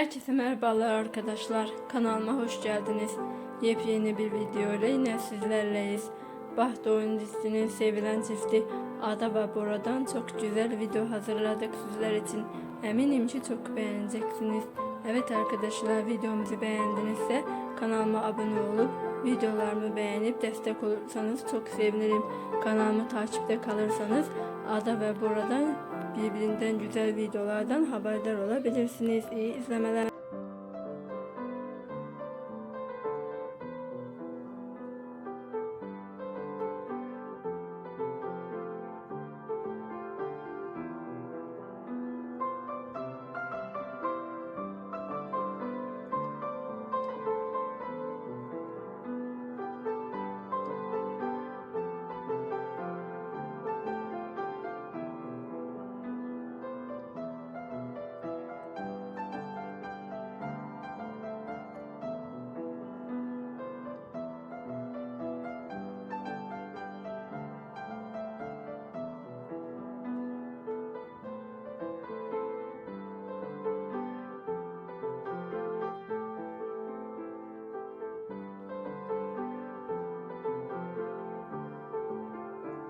Herkese merhabalar arkadaşlar. Kanalıma hoş geldiniz. Yepyeni bir video ile yine sizlerleyiz. Baht Oyun dizisinin sevilen çifti Ada ve Bora'dan çok güzel video hazırladık sizler için. Eminim ki çok beğeneceksiniz. Evet arkadaşlar videomuzu beğendinizse kanalıma abone olup videolarımı beğenip destek olursanız çok sevinirim. Kanalımı takipte kalırsanız Ada ve Bora'dan birbirinden güzel videolardan haberdar olabilirsiniz. İyi izlemeler.